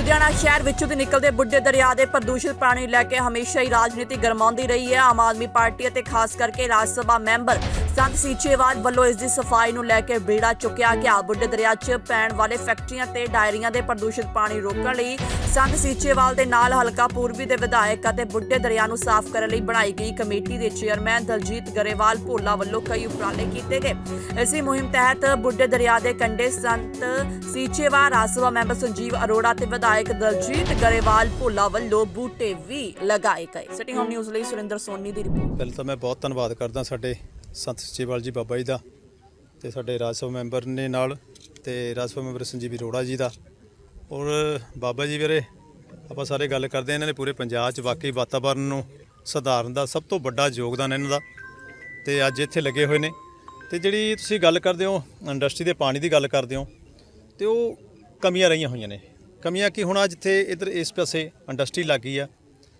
ਲੁਧਿਆਣਾ ਸ਼ਹਿਰ ਵਿੱਚੋਂ ਦੀ ਨਿਕਲਦੇ ਬੁੱਢੇ ਦਰਿਆ ਦੇ ਪ੍ਰਦੂਸ਼ਿਤ ਪਾਣੀ ਲੈ ਕੇ ਹਮੇਸ਼ਾ ਹੀ ਰਾਜਨੀਤੀ ਗਰਮਾਉਂਦੀ ਰਹੀ ਹੈ। ਆਮ ਆਦਮੀ ਪਾਰਟੀ ਅਤੇ ਖਾਸ ਕਰਕੇ ਰਾਜ ਸਭਾ ਮੈਂਬਰ ਸੰਤ ਸੀਚੇਵਾਲ ਵੱਲੋਂ ਇਸ ਦੀ ਸਫ਼ਾਈ ਨੂੰ ਲੈ ਕੇ ਬੀੜਾ ਚੁੱਕਿਆ ਗਿਆ। ਬੁੱਢੇ ਦਰਿਆ 'ਚ ਪੈਣ ਵਾਲੇ ਫੈਕਟਰੀਆਂ ਤੇ ਡਾਇਰੀਆਂ ਦੇ ਪ੍ਰਦੂਸ਼ਿਤ ਪਾਣੀ ਰੋਕਣ ਲਈ ਸੰਤ ਸੀਚੇਵਾਲ ਦੇ ਨਾਲ ਹਲਕਾ ਪੂਰਬੀ ਦੇ ਵਿਧਾਇਕ ਅਤੇ ਬੁੱਢੇ ਦਰਿਆ ਨੂੰ ਸਾਫ਼ ਕਰਨ ਲਈ ਬਣਾਈ ਗਈ ਕਮੇਟੀ ਦੇ ਚੇਅਰਮੈਨ ਦਲਜੀਤ ਗਰੇਵਾਲ ਭੋਲਾ ਵੱਲੋਂ ਕਈ ਉਪਰਾਲੇ ਕੀਤੇ ਗਏ। ਇਸੇ ਮੁਹਿੰਮ ਤਹਿਤ ਬੁੱਢੇ ਦਰਿਆ ਦੇ ਕੰਢੇ ਸੰਤ ਸੀਚੇਵਾਲ, ਰਾਜ ਸਭਾ ਮੈਂਬਰ ਸੰਜੀਵ ਅਰੋੜਾ ਤੇ ਵਿਧਾਇਕ ਦਲਜੀਤ ਗਰੇਵਾਲ ਭੋਲਾ ਵੱਲੋਂ ਬੂਟੇ ਵੀ ਲਗਾਏ ਗਏ। ਸਿਟੀ ਹੋਮ ਨਿਊਜ਼ ਲਈ ਸੁਰਿੰਦਰ ਸੋਨੀ ਦੀ ਰਿਪੋਰਟ। ਪਹਿਲਾਂ ਤਾਂ ਮੈਂ ਬਹੁਤ ਧੰਨਵਾਦ ਕਰਦਾ ਸਾਡੇ ਸੰਤ ਸਚੇਵਾਲ ਜੀ ਬਾਬਾ ਜੀ ਦਾ ਤੇ ਸਾਡੇ ਰਾਜ ਸਭਾ ਮੈਂਬਰ ਨੇ ਨਾਲ ਤੇ ਰਾਜ ਸਭਾ ਮੈਂਬਰ ਸੰਜੀਵ ਅਰੋੜਾ ਜੀ ਦਾ। ਔਰ ਬਾਬਾ ਜੀ ਵੀਰੇ, ਆਪਾਂ ਸਾਰੇ ਗੱਲ ਕਰਦੇ ਹਾਂ, ਇਹਨਾਂ ਨੇ ਪੂਰੇ ਪੰਜਾਬ 'ਚ ਵਾਕਈ ਵਾਤਾਵਰਨ ਨੂੰ ਸੁਧਾਰਨ ਦਾ ਸਭ ਤੋਂ ਵੱਡਾ ਯੋਗਦਾਨ ਇਹਨਾਂ ਦਾ ਤੇ ਅੱਜ ਇੱਥੇ ਲੱਗੇ ਹੋਏ ਨੇ। ਤੇ ਜਿਹੜੀ ਤੁਸੀਂ ਗੱਲ ਕਰਦੇ ਹੋ, ਇੰਡਸਟਰੀ ਦੇ ਪਾਣੀ ਦੀ ਗੱਲ ਕਰਦੇ ਹੋ, ਤੇ ਉਹ ਕਮੀਆਂ ਰਹੀਆਂ ਹੋਈਆਂ ਨੇ। ਕਮੀਆਂ ਕਿ ਹੁਣ ਜਿੱਥੇ ਇਧਰ ਇਸ ਪਾਸੇ ਇੰਡਸਟਰੀ ਲੱਗ ਗਈ ਆ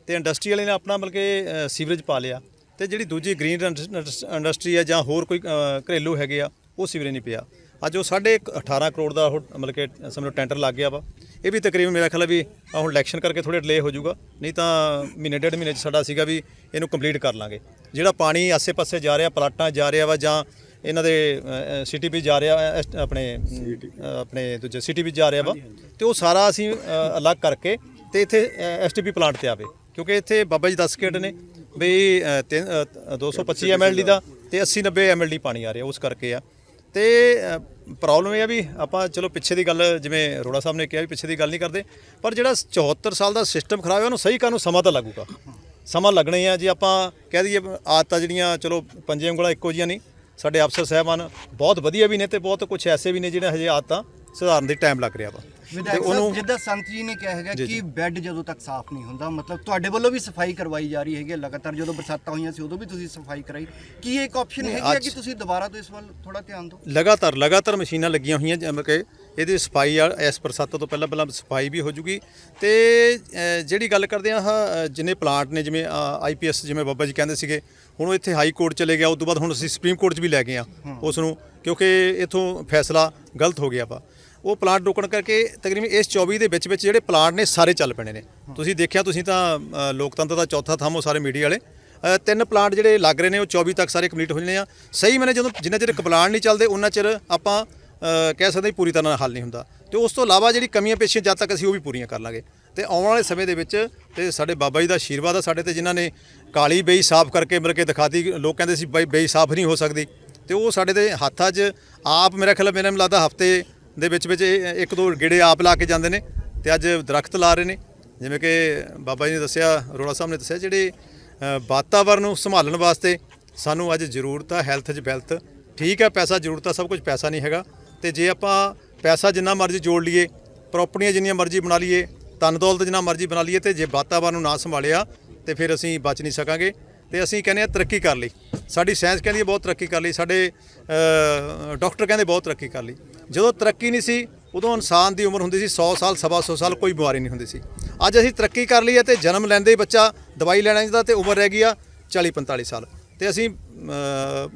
ਤੇ ਇੰਡਸਟਰੀ ਵਾਲੇ ਨੇ ਆਪਣਾ ਮਤਲਬ ਕਿ ਸੀਵਰੇਜ ਪਾ ਲਿਆ ਤੇ ਜਿਹੜੀ ਦੂਜੀ ਗ੍ਰੀਨ ਇੰਡਸਟਰੀ ਆ ਜਾਂ ਹੋਰ ਕੋਈ ਘਰੇਲੂ ਹੈਗੇ ਆ, ਉਹ ਸੀਵਰੇਜ ਨਹੀਂ ਪਿਆ। ਅੱਜ ਉਹ ਸਾਢੇ ਕੁ 18 ਕਰੋੜ ਦਾ ਉਹ ਮਤਲਬ ਕਿ ਸਮਝੋ ਟੈਂਡਰ ਲੱਗ ਗਿਆ ਵਾ। ਇਹ ਵੀ ਤਕਰੀਬਨ ਮੇਰਾ ਖਿਆਲ ਆ ਵੀ ਹੁਣ ਇਲੈਕਸ਼ਨ ਕਰਕੇ ਥੋੜੇ ਡਿਲੇ ਹੋ ਜਾਊਗਾ, ਨਹੀਂ ਤਾਂ ਮਹੀਨੇ, ਡੇਢ ਮਹੀਨੇ ਚ ਸਾਡਾ ਸੀਗਾ ਵੀ ਇਹਨੂੰ ਕੰਪਲੀਟ ਕਰ ਲਾਂਗੇ। ਜਿਹੜਾ ਪਾਣੀ ਆਸੇ-ਪਾਸੇ ਜਾ ਰਿਹਾ, ਪਲਾਟਾਂ ਜਾ ਰਿਹਾ ਵਾ ਜਾਂ ਇਹਨਾਂ ਦੇ ਸਿਟੀ ਜਾ ਰਿਹਾ ਅ, ਐਸ- ਆਪਣੇ ਆਪਣੇ ਦੂਜੇ ਸਿਟੀ ਵੀ ਜਾ ਰਿਹਾ ਵਾ। ਤੇ ਉਹ ਸਾਰਾ ਅਸੀਂ ਅਲੱਗ ਕਰਕੇ ਤੇ ਇੱਥੇ ਐਸਟੀਪੀ ਪਲਾਂਟ ਤੇ ਆਵੇ। ਕਿਉਂਕਿ ਇੱਥੇ ਬਾਬਾ ਜੀ ਦੱਸ ਕੇ ਹਟੇ ਨੇ। ਵੀ ਅ, ਤਿੰਨ- ਅ, 225 ਐਮਐਲਡੀ ਦਾ ਤੇ 80 90 ਐਮਐਲਡੀ ਪਾਣੀ ਆ ਰਿਹਾ ਉਸ ਕਰਕੇ ਆ। ਤੇ ਪ੍ਰੋਬਲਮ ਇਹ ਆ ਵੀ ਆਪਾਂ ਚਲੋ ਪਿੱਛੇ ਦੀ ਗੱਲ ਜਿਵੇਂ ਅਰੋੜਾ ਸਾਹਿਬ ਨੇ ਕਿਹਾ ਵੀ ਪਿੱਛੇ ਦੀ ਗੱਲ ਨਹੀਂ ਕਰਦੇ ਪਰ ਜਿਹੜਾ 74 ਸਾਲ ਦਾ ਸਿਸਟਮ ਖਰਾਬ ਹੈ ਉਹਨੂੰ ਸਹੀ ਕਰਨ ਨੂੰ ਸਮਾਂ ਤਾਂ ਲੱਗੂਗਾ। ਸਮਾਂ ਲੱਗਣਾ ਹੀ ਆ ਜੇ ਆਪਾਂ ਕਹਿ ਦਈਏ ਆਦਤਾਂ ਜਿਹੜੀਆਂ ਚਲੋ ਪੰਜੇ ਉਂਗਲਾਂ ਇੱਕੋ ਜੀਆਂ ਨਹੀਂ ਸਾਡੇ ਅਫਸਰ ਸਾਹਿਬਾਨ ਬਹੁਤ ਵਧੀਆ ਵੀ ਨੇ ਤੇ ਬਹੁਤ ਕੁਝ ਐਸੇ ਵੀ ਨੇ ਜਿਹੜੇ ਹਜੇ ਆਦਤਾਂ ਸੁਧਾਰਨ ਦੇ ਟਾਈਮ ਲੱਗ ਰਿਹਾ ਵਾ। ਤੇ ਵਿਧਾਇਕ ਸਾਹਿਬ ਜਿੱਦਾਂ ਸੰਤ ਜੀ ਨੇ ਕਿਹਾ ਹੈਗਾ ਕਿ ਬੈੱਡ ਜਦੋਂ ਤੱਕ ਸਾਫ਼ ਨਹੀਂ ਹੁੰਦਾ ਮਤਲਬ ਤੁਹਾਡੇ ਵੱਲੋਂ ਵੀ ਸਫ਼ਾਈ ਕਰਵਾਈ ਜਾ ਰਹੀ ਹੈਗੀ ਲਗਾਤਾਰ ਜਦੋਂ ਬਰਸਾਤਾਂ ਹੋਈਆਂ ਸੀ ਉਦੋਂ ਵੀ ਤੁਸੀਂ ਸਫ਼ਾਈ ਕਰਾਈ। ਕੀ ਇਹ ਇੱਕ ਆਪਸ਼ਨ ਹੈਗੀ ਹੈ ਕਿ ਤੁਸੀਂ ਦੁਬਾਰਾ ਤੋਂ ਇਸ ਵੱਲ ਥੋੜਾ ਧਿਆਨ ਦਿਓ? ਲਗਾਤਾਰ ਲਗਾਤਾਰ ਮਸ਼ੀਨਾਂ ਲੱਗੀਆਂ ਹੋਈਆਂ ਜਿਵੇਂ ਕਿ ਇਹਦੀ ਸਫ਼ਾਈ ਇਸ ਬਰਸਾਤਾਂ ਤੋਂ ਪਹਿਲਾਂ ਪਹਿਲਾਂ ਸਫ਼ਾਈ ਵੀ ਹੋ ਜੂਗੀ। ਤੇ ਜਿਹੜੀ ਗੱਲ ਕਰਦੇ ਆ ਜਿੰਨੇ ਪਲਾਂਟ ਨੇ ਜਿਵੇਂ ਆਈਪੀਐਸ ਜਿਵੇਂ ਬਾਬਾ ਜੀ ਕਹਿੰਦੇ ਸੀਗੇ ਹੁਣ ਉਹ ਇੱਥੇ ਹਾਈ ਕੋਰਟ ਚਲੇ ਗਿਆ ਉਸ ਤੋਂ ਬਾਅਦ ਹੁਣ ਅਸੀਂ ਸੁਪਰੀਮ ਕੋਰਟ 'ਚ ਵੀ ਲੈ ਗਏ ਆ ਉਸ ਨੂੰ ਕਿਉਂਕਿ ਇਥੋਂ ਫੈਸਲਾ ਗਲਤ ਹੋ ਗਿਆ ਵਾ। ਉਹ ਪਲਾਂਟ ਰੋਕਣ ਕਰਕੇ ਤਕਰੀਬਨ ਇਸ 24 ਦੇ ਵਿੱਚ ਵਿੱਚ ਜਿਹੜੇ ਪਲਾਂਟ ਨੇ ਸਾਰੇ ਚੱਲ ਪੈਣੇ ਨੇ। ਤੁਸੀਂ ਦੇਖਿਆ ਤੁਸੀਂ ਤਾਂ ਲੋਕਤੰਤਰ ਦਾ ਚੌਥਾ ਥੰਮ ਉਹ ਸਾਰੇ ਮੀਡੀਆ ਵਾਲੇ। ਤਿੰਨ ਪਲਾਂਟ ਜਿਹੜੇ ਲੱਗ ਰਹੇ ਨੇ ਉਹ 24 ਤੱਕ ਸਾਰੇ ਕੰਪਲੀਟ ਹੋ ਜਾਣੇ ਆ। ਸਹੀ ਮੈਨੇ ਜਦੋਂ ਜਿੰਨਾ ਚਿਰ ਪਲਾਂਟ ਨਹੀਂ ਚੱਲਦੇ ਉਹਨਾਂ ਚਿਰ ਆਪਾਂ ਕਹਿ ਸਕਦੇ ਪੂਰੀ ਤਰ੍ਹਾਂ ਨਾਲ ਹੱਲ ਨਹੀਂ ਹੁੰਦਾ। ਤੇ ਉਸ ਤੋਂ ਇਲਾਵਾ ਜਿਹੜੀ ਕਮੀਆਂ ਪੇਸ਼ੀਆਂ ਜਦ ਤੱਕ ਅਸੀਂ ਉਹ ਵੀ ਪੂਰੀਆਂ ਕਰ ਲਾਂਗੇ। ਤੇ ਆਉਣ ਵਾਲੇ ਸਮੇਂ ਦੇ ਵਿੱਚ ਤੇ ਸਾਡੇ ਬਾਬਾ ਜੀ ਦਾ ਆਸ਼ੀਰਵਾਦ ਆ ਸਾਡੇ ਤੇ, ਜਿਨ੍ਹਾਂ ਨੇ ਕਾਲੀ ਬੇਈ ਸਾਫ਼ ਕਰਕੇ ਮਿਲ ਕੇ ਦਿਖਾਤੀ ਲੋਕ ਕਹਿੰਦੇ ਸੀ ਬਈ ਬੇਈ ਸਾਫ਼ ਨਹੀਂ ਹੋ ਸਕਦੀ। ਤੇ ਉਹ ਸਾਡੇ ਦੇ ਹੱਥਾਂ 'ਚ ਆਪ ਮੇਰਾ ਖਿਆਲ ਮੈਨੂੰ ਲੱਗਦਾ ਹਫ਼ਤੇ ਦੇ ਵਿੱਚ ਵਿੱਚ ਇਹ ਇੱਕ ਦੋ ਗੇੜੇ ਆਪ ਲਾ ਕੇ ਜਾਂਦੇ ਨੇ ਤੇ ਅੱਜ ਦਰਖਤ ਲਾ ਰਹੇ ਨੇ। ਜਿਵੇਂ ਕਿ ਬਾਬਾ ਜੀ ਨੇ ਦੱਸਿਆ ਅਰੋੜਾ ਸਾਹਿਬ ਨੇ ਦੱਸਿਆ, ਜਿਹੜੇ ਵਾਤਾਵਰਨ ਨੂੰ ਸੰਭਾਲਣ ਵਾਸਤੇ ਸਾਨੂੰ ਅੱਜ ਜ਼ਰੂਰਤ ਆ, ਹੈਲਥ 'ਚ ਵੈਲਥ। ਠੀਕ ਹੈ, ਪੈਸਾ ਜ਼ਰੂਰਤ ਆ, ਸਭ ਕੁਝ ਪੈਸਾ ਨਹੀਂ ਹੈਗਾ। ਤੇ ਜੇ ਆਪਾਂ ਪੈਸਾ ਜਿੰਨਾ ਮਰਜ਼ੀ ਜੋੜ ਲਈਏ ਪ੍ਰਾਪਰਟੀਆਂ ਜਿੰਨੀਆਂ ਮਰਜ਼ੀ ਬਣਾ ਲਈਏ ਤਨ ਦੌਲਤ ਜਿੰਨਾ ਮਰਜ਼ੀ ਬਣਾ ਲਈਏ ਤੇ ਜੇ ਵਾਤਾਵਰਨ ਨੂੰ ਨਾ ਸੰਭਾਲਿਆ ਤੇ ਫਿਰ ਅਸੀਂ ਬਚ ਨਹੀਂ ਸਕਾਂਗੇ। ਤੇ ਅਸੀਂ ਕਹਿੰਦੇ ਆ ਤਰੱਕੀ ਕਰ ਲਈ। ਸਾਡੀ ਸਾਇੰਸ ਕਹਿੰਦੀ ਹੈ ਬਹੁਤ ਤਰੱਕੀ ਕਰ ਲਈ ਸਾਡੇ ਅ, ਡਾਕਟਰ ਕਹਿੰਦੇ ਬਹੁਤ ਤਰੱਕੀ ਕਰ ਲਈ। ਜਦੋਂ ਤਰੱਕੀ ਨਹੀਂ ਸੀ ਉਦੋਂ ਇਨਸਾਨ ਦੀ ਉਮਰ ਹੁੰਦੀ ਸੀ 100 ਸਾਲ ਸਵਾ ਸੌ ਸਾਲ ਕੋਈ ਬਿਮਾਰੀ ਨਹੀਂ ਹੁੰਦੀ ਸੀ। ਅੱਜ ਅਸੀਂ ਤਰੱਕੀ ਕਰ ਲਈ ਹੈ ਤੇ ਜਨਮ ਲੈਂਦੇ ਹੀ ਬੱਚਾ ਦਵਾਈ ਲੈਣਾ ਚਾਹੀਦਾ ਤੇ ਉਮਰ ਰਹਿ ਗਈ ਆ 40 45 ਸਾਲ। ਤੇ ਅਸੀਂ